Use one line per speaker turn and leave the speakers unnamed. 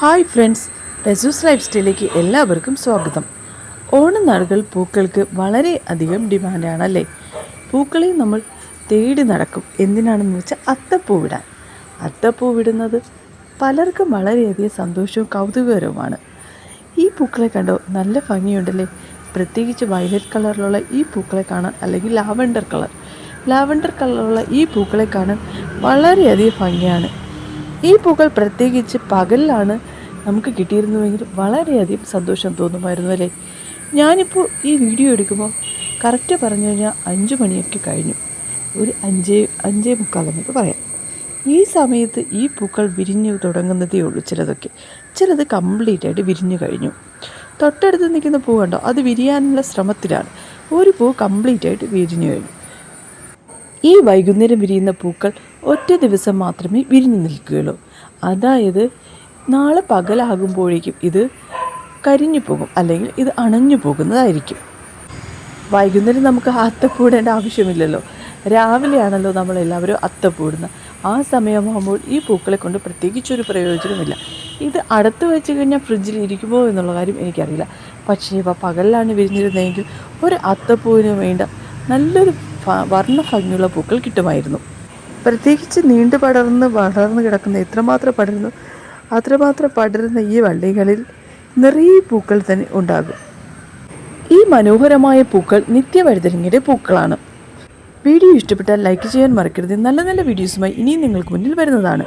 Hi friends റെസൂസ് life സ്റ്റൈലിലേക്ക് എല്ലാവർക്കും സ്വാഗതം. ഓണനാളുകൾ പൂക്കൾക്ക് വളരെ അധികം ഡിമാൻഡാണല്ലേ? പൂക്കളെ നമ്മൾ തേടി നടക്കും. എന്തിനാണെന്ന് വെച്ചാൽ അത്തപ്പൂവിടാൻ അത്തപ്പൂവിടുന്നത് പലർക്കും വളരെയധികം സന്തോഷവും കൗതുകകരവുമാണ്. ഈ പൂക്കളെ കണ്ടോ? നല്ല ഭംഗിയുണ്ടല്ലേ? പ്രത്യേകിച്ച് വയലറ്റ് കളറിലുള്ള ഈ പൂക്കളെ കാണാൻ അല്ലെങ്കിൽ ലാവൻഡർ കളർ. ലാവൻഡർ കളറുള്ള ഈ പൂക്കളെ കാണാൻ വളരെയധികം ഭംഗിയാണ്. ഈ പൂക്കൾ പ്രത്യേകിച്ച് പകലിലാണ് നമുക്ക് കിട്ടിയിരുന്നുവെങ്കിൽ വളരെയധികം സന്തോഷം തോന്നുമായിരുന്നു അല്ലേ? ഞാനിപ്പോൾ ഈ വീഡിയോ എടുക്കുമ്പോൾ കറക്റ്റ് പറഞ്ഞു കഴിഞ്ഞാൽ അഞ്ച് മണിയൊക്കെ കഴിഞ്ഞു. ഒരു അഞ്ചേ അഞ്ചേ മുക്കാലെന്നൊക്കെ പറയാം. ഈ സമയത്ത് ഈ പൂക്കൾ വിരിഞ്ഞു തുടങ്ങുന്നതേ ഉള്ളൂ ചിലതൊക്കെ. ചിലത് കംപ്ലീറ്റ് ആയിട്ട് വിരിഞ്ഞു കഴിഞ്ഞു. തൊട്ടടുത്ത് നിൽക്കുന്ന പൂ കണ്ടോ? അത് വിരിയാനുള്ള ശ്രമത്തിലാണ്. ഒരു പൂ കംപ്ലീറ്റ് ആയിട്ട് വിരിഞ്ഞു കഴിഞ്ഞു. ഈ വൈകുന്നേരം വിരിയുന്ന പൂക്കൾ ഒറ്റ ദിവസം മാത്രമേ വിരിഞ്ഞു നിൽക്കുകയുള്ളൂ. അതായത് നാളെ പകലാകുമ്പോഴേക്കും ഇത് കരിഞ്ഞു പോകും അല്ലെങ്കിൽ ഇത് അണഞ്ഞു പോകുന്നതായിരിക്കും. വൈകുന്നേരം നമുക്ക് അത്തപ്പൂടേണ്ട ആവശ്യമില്ലല്ലോ. രാവിലെയാണല്ലോ നമ്മളെല്ലാവരും അത്തപ്പൂടുന്നത്. ആ സമയമാകുമ്പോൾ ഈ പൂക്കളെ കൊണ്ട് പ്രത്യേകിച്ചൊരു പ്രയോജനമില്ല ഇത് അടുത്ത് വെച്ച് കഴിഞ്ഞാൽ ഫ്രിഡ്ജിൽ ഇരിക്കുമോ എന്നുള്ള കാര്യം എനിക്കറിയില്ല. പക്ഷേ ഇവ പകലിലാണ് വിരിഞ്ഞിരുന്നതെങ്കിൽ ഒരു അത്തപ്പൂവിന് വേണ്ട നല്ലൊരു ഭ- വർണ ഭംഗിയുള്ള പൂക്കൾ കിട്ടുമായിരുന്നു. പ്രത്യേകിച്ച് നീണ്ടു പടർന്ന് വളർന്നു കിടക്കുന്ന എത്രമാത്രം പടരുന്നു അത്രമാത്രം പടരുന്ന ഈ വള്ളികളിൽ നിറയെ പൂക്കൾ തന്നെ ഉണ്ടാകും. ഈ മനോഹരമായ പൂക്കൾ നിത്യവഴുതനങ്ങയുടെ പൂക്കളാണ്. വീഡിയോ ഇഷ്ടപ്പെട്ടാൽ ലൈക്ക് ചെയ്യാൻ മറക്കരുത്. നല്ല നല്ല വീഡിയോസുമായി ഇനിയും നിങ്ങൾക്ക് മുന്നിൽ വരുന്നതാണ്.